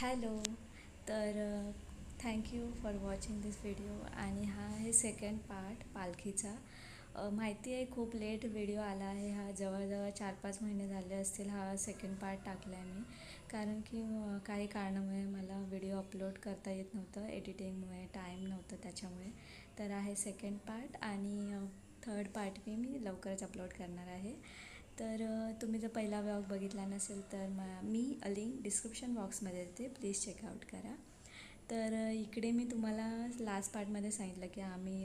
Hello तर thank you for watching this video आणि हा आहे सेकंड पार्ट पालखीचा. माहिती आहे खूप लेट व्हिडिओ आला आहे हा जवळजवळ चार पाच महिने झाले असतील हा सेकंड पार्ट टाकला आहे मी. कारण की काही कारणामुळे मला व्हिडिओ अपलोड करता येत नव्हतं एडिटिंगमुळे टाईम नव्हतं त्याच्यामुळे. तर आहे सेकंड पार्ट आणि थर्ड पार्ट मी मी लवकरच अपलोड करणार आहे. तर तुम्ही जर पहिला व्लॉग बघितला नसेल तर मा मी लिंक डिस्क्रिप्शन बॉक्समध्ये देते. प्लीज चेकआउट करा. तर इकडे मी तुम्हाला लास्ट पार्टमध्ये सांगितलं की आम्ही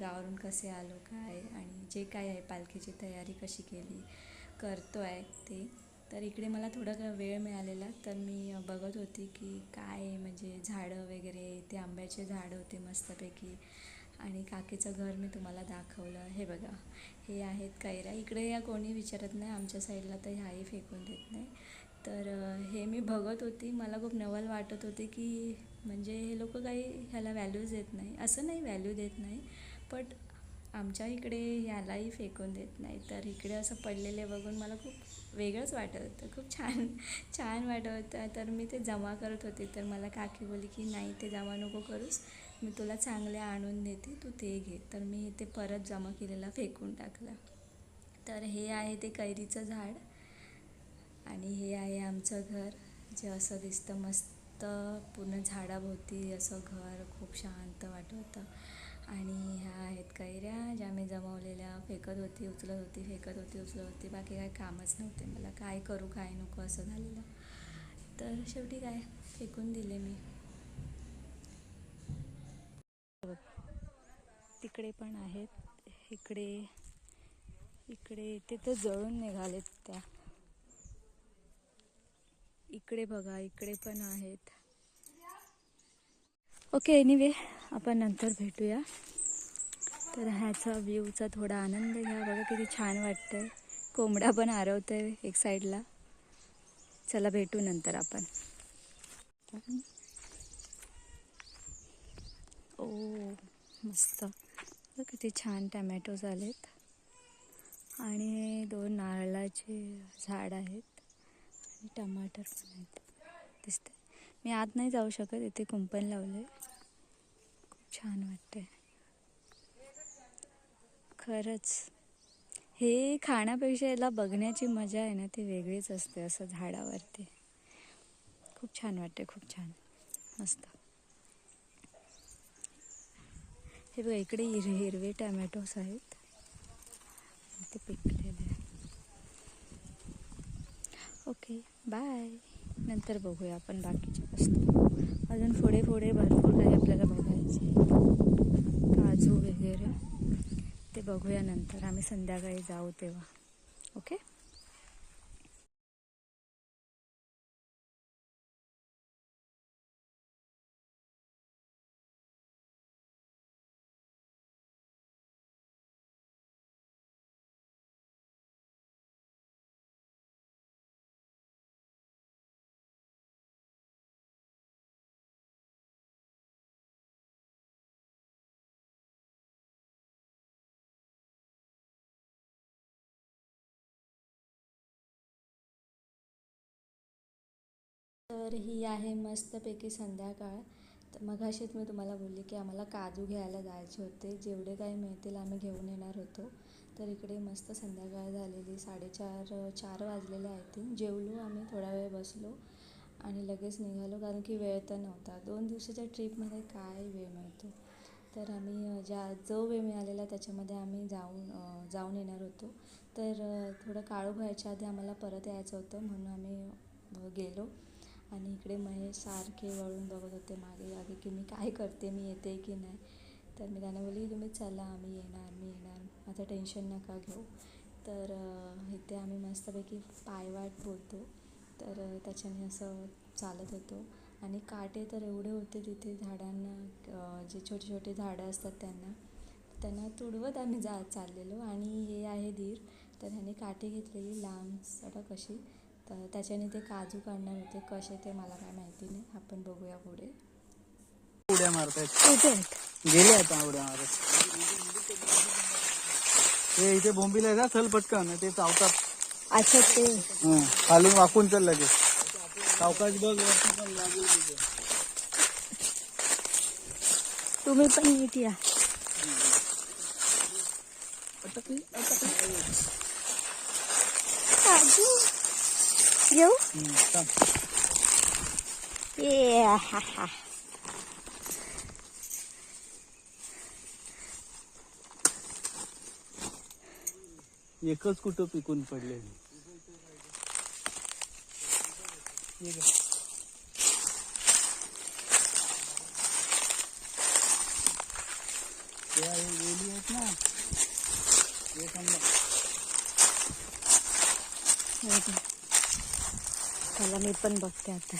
गावावरून कसे आलो काय आणि जे काय आहे पालखीची तयारी कशी केली करतो आहे ते. तर इकडे मला थोडा वेळ मिळालेला तर मी बघत होती की काय म्हणजे झाडं वगैरे ते आंब्याचे झाडं होते मस्तपैकी. आणि काकीचं घर मी तुम्हाला दाखवलं. हे बघा हे आहेत कैऱ्या. इकडे या कोणी विचारत नाही आमच्या साईडला तर ह्याही फेकून देत नाही. तर हे मी बघत होती. मला खूप नवल वाटत होते की म्हणजे हे लोक काही ह्याला व्हॅल्यूज देत नाही. असं नाही व्हॅल्यू देत नाही बट आमच्या इकडे ह्यालाही फेकून देत नाही. तर इकडे असं पडलेले बघून मला खूप वेगळंच वाटत होतं. खूप छान छान वाटत होतं. तर मी ते जमा करत होते. तर मला काकी बोली की नाही ते जमा नको करूस. मी तुला चांगले आणून देते तू ते घे. तर मी ते परत जमा केलेला फेकून टाकलं. तर हे आहे ते कैरीचं झाड आणि हे आहे आमचं घर. जे असं दिसतं मस्त पूर्ण झाडाभोवती असं घर खूप शांत वाटत होतं. आणि ह्या आहेत कैऱ्या ज्या मी जमवलेल्या. फेकत होती उचलत होती फेकत होती उचलत होती. बाकी काय कामच नव्हते. मला काय करू काय नको असं झालेलं. तर शेवटी काय? फेकून दिले मी. इकडे पण आहेत. इकडे इकडे ते तर जळून निघालेत त्या. इकडे बघा इकडे पण आहेत. ओके एनिवे आपण नंतर भेटूया. तर ह्याचा व्ह्यूचा थोडा आनंद घ्या. बघा किती छान वाटतंय. कोंबडा पण आरवतोय एक साईडला. चला भेटू नंतर आपण. ओ मस्त. किती छान टमॅटो झालेत आणि हे दोन नारळाचे झाड आहेत. आणि टमाटर पण आहेत. दिसते मी आत नाही जाऊ शकत इथे कुंपण लावले खूप छान वाटते खरंच. हे खाण्यापेक्षा याला बघण्याची मजा आहे ना ती वेगळीच असते असं झाडावरती. खूप छान वाटते खूप छान. मस्त. हे बघा इकडे हिर हिरवे टॅमॅटोस आहेत. ते पिकलेले आहे ओके बाय. नंतर बघूया आपण बाकीचे वस्तू. अजून पुढे पुढे भरपूर काही आपल्याला बघायचे काजू वगैरे. ते बघूया नंतर. आम्ही संध्याकाळी जाऊ तेव्हा. ओके? तर ही आहे मस्तपैकी संध्याकाळ. तर मघाशीच मी तुम्हाला बोलली की आम्हाला काजू घ्यायला जायचे होते. जेवढे काही मिळतील आम्ही घेऊन येणार होतो. तर इकडे मस्त संध्याकाळ झालेली साडेचार चार वाजलेले आय थिंक. जेवलो आम्ही थोडा वेळ बसलो आणि लगेच निघालो कारण की वेळ तर नव्हता. दोन दिवसाच्या ट्रीपमध्ये काय वेळ मिळतो? तर आम्ही ज्या जो वेळ मिळालेला त्याच्यामध्ये आम्ही जाऊन जाऊन येणार होतो. तर थोडं काळू व्हायच्या आधी आम्हाला परत यायचं होतं म्हणून आम्ही गेलो. आणि इकडे महेश सारखे वळून बघत होते मागे मागे की मी काय करते मी येते की नाही. तर मी त्यांना बोलली तुम्ही चला आम्ही येणार मी येणार. माझं टेन्शन नका घेऊ. तर इथे आम्ही मस्तपैकी पायवाट बोलतो. तर त्याच्याने असं चालत होतो. आणि काटे तर एवढे होते तिथे झाडांना जे छोटे छोटे झाडं असतात त्यांना. त्यांना तुडवत आम्ही जा चाललेलो. आणि हे आहे धीर. तर ह्याने काठी घेतलेली लांब सडक अशी. तर त्याच्याने ते काजू काढणार होते. कसे ते मला काय माहिती नाही. आपण बघूया पुढे. उड्या मारतायत. गेले आता उड्या मारत. ते इथे बोंबीला आहे ना? चल पटकन. ते चावतात. अच्छा ते. खालून वाकून चल लगेच. सावकाश बघ. वरती पण लागेल तुझं. तुम्ही पण नीट या. अटकली अटकली काजू? थांब. ये हा हा एकच कुठं पिकून पडले? ना. एक चला मी पण बघते आता.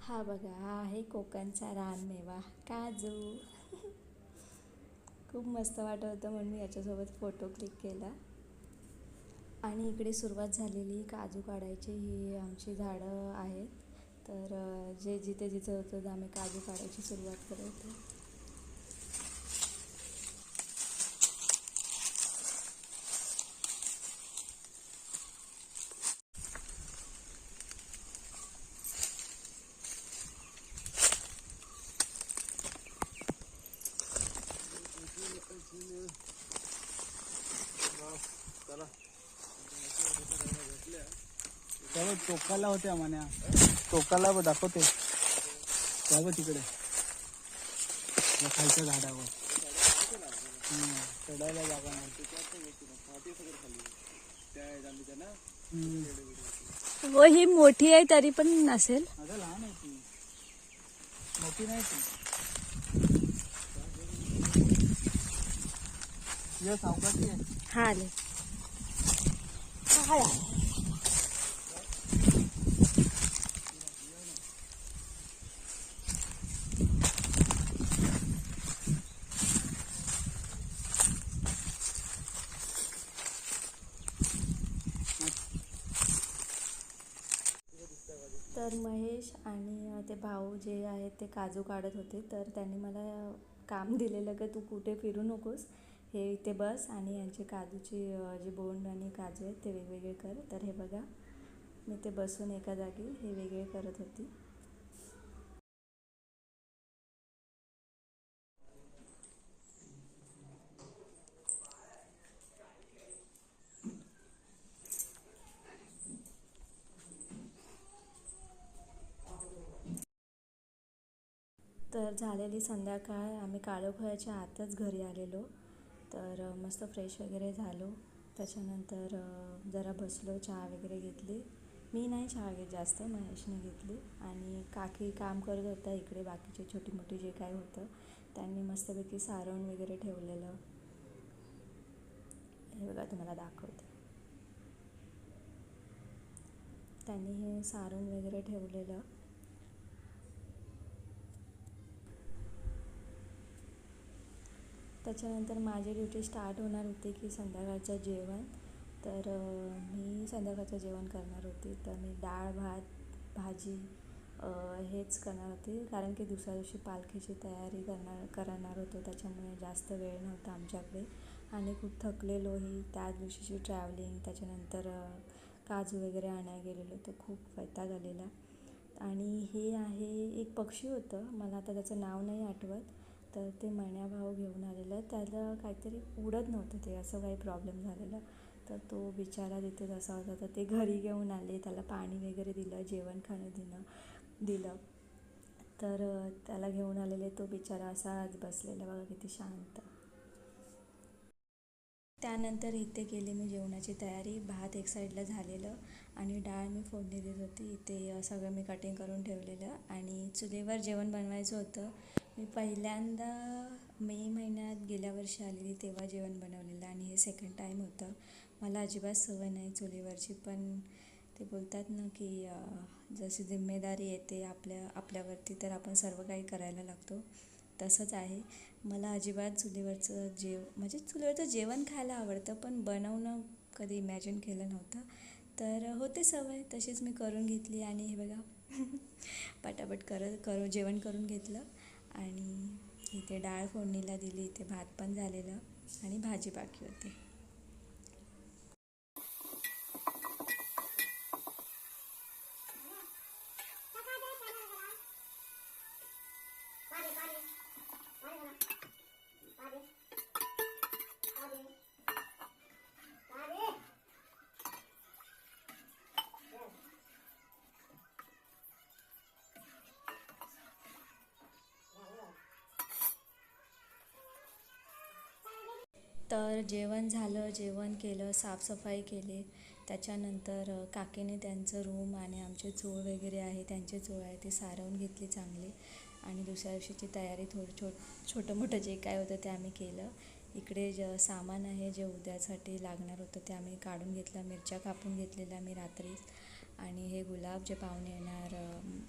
हा बघा हा आहे कोकणचा रानमेवा काजू. खूप मस्त वाटत होतं म्हणून मी याच्यासोबत फोटो क्लिक केला. आणि इकडे सुरुवात झालेली काजू काढायची. ही आमची झाडं आहेत. तर जे जिथे जिथं होतं आम्ही काजू काढायची सुरुवात करत होतो तेव्हा टोकाला होत्या म्हण्या. टोकाला दाखवते. तेव्हा तिकडे. या खालच्या झाडावर. चढायला जागा नाही. हम्म, हो मोठी आहे तरी पण नसेल. अगं लहान आहे ती. मोठी नाही ती. सावकाशी आहे हा आले. तर महेश आणि ते भाऊ जे आहेत ते काजू काढत होते. तर त्यांनी मला काम दिलेलं की तू कुठे फिरू नकोस. हे इथे बस आणि यांचे काजूची जे बोंड आणि काजू आहेत ते वेगवेगळे कर. तर हे बघा मी ते बसून एका जागी हे वेगळे करत होती. तर झालेली संध्याकाळ आम्ही काळोखाच्या आतच घरी आलेलो. तर मस्त फ्रेश वगैरे झालो. त्याच्यानंतर जरा बसलो चहा वगैरे घेतली. मी नाही चहा घेत जास्त महेशने घेतली. आणि काकी काम करत होता इकडे बाकीचे छोटी मोठी जे काय होतं त्यांनी मस्तपैकी सारवण वगैरे ठेवलेलं. हे बघा तुम्हाला दाखवते. त्यांनी हे सारण वगैरे ठेवलेलं. त्याच्यानंतर माझी ड्युटी स्टार्ट होणार होती की संध्याकाळचं जेवण. तर मी संध्याकाळचं जेवण करणार होती. तर मी डाळ भात भाजी हेच करणार होती. कारण की दुसऱ्या दिवशी पालखीची तयारी करणार करणार होतो. त्याच्यामुळे जास्त वेळ नव्हता आमच्याकडे. आणि खूप थकलेलोही त्या दिवशीची ट्रॅव्हलिंग त्याच्यानंतर काजू वगैरे आणायला गेलेलो. तर खूप वैताग आलेला. आणि हे आहे एक पक्षी होतं. मला आता त्याचं नाव नाही आठवत. तर ते मण्या भाऊ घेऊन आलेलं त्याला काहीतरी उडत नव्हतं ते असं काही प्रॉब्लेम झालेला. तर तो बिचारा तिथे जसा होता. तर ते घरी घेऊन आले. त्याला पाणी वगैरे दिलं जेवण खाणं दिलं दिलं. तर त्याला घेऊन आलेले. तो बिचारा असाच बसलेला बघा किती शांत. त्यानंतर इथे केली मी जेवणाची तयारी. भात एक साईडला झालेलं आणि डाळ मी फोडणी देत होती. इथे सगळं मी कटिंग करून ठेवलेलं आणि चुलीवर जेवण बनवायचं होतं. मी पहिल्यांदा मे महिन्यात गेल्या वर्षी आलेली तेव्हा जेवण बनवलेलं आणि हे सेकंड टाईम होतं. मला अजिबात सवय नाही चुलीवरची पण ते बोलतात ना की जशी जिम्मेदारी येते आपल्या आपल्यावरती तर आपण सर्व काही करायला लागतो. तसंच आहे. मला अजिबात चुलीवरचं जेव म्हणजे चुलीवरचं जेवण खायला आवडतं पण बनवणं कधी इमॅजिन केलं नव्हतं. तर होते सवय तशीच मी करून घेतली आणि हे बघा पटापट करत करू जेवण करून घेतलं. आणि इथे डाळ फोडणीला दिली इथे भात पण झालेलं आणि भाजी बाकी होती. तर जेवण झालं जेवण केलं साफसफाई केली. त्याच्यानंतर काकीने त्यांचं रूम आणि आमचे चूळ वगैरे आहे त्यांचे चूळ आहे ते सारवून घेतली चांगली. आणि दुसऱ्या दिवशीची तयारी थोडं छोट छोटं मोठं जे काय होतं ते आम्ही केलं. इकडे ज सामान आहे जे उद्यासाठी लागणार होतं ते आम्ही काढून घेतलं मिरच्या कापून घेतलेल्या मी रात्रीच आणि हे गुलाब जे पाहुणे येणार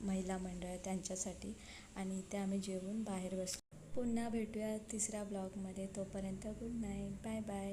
महिला मंडळ त्यांच्यासाठी. आणि इथे आम्ही जेवून बाहेर बसलो. पुन्हा भेटूया तिसऱ्या ब्लॉगमध्ये. तोपर्यंत गुड नाईट. Bye bye.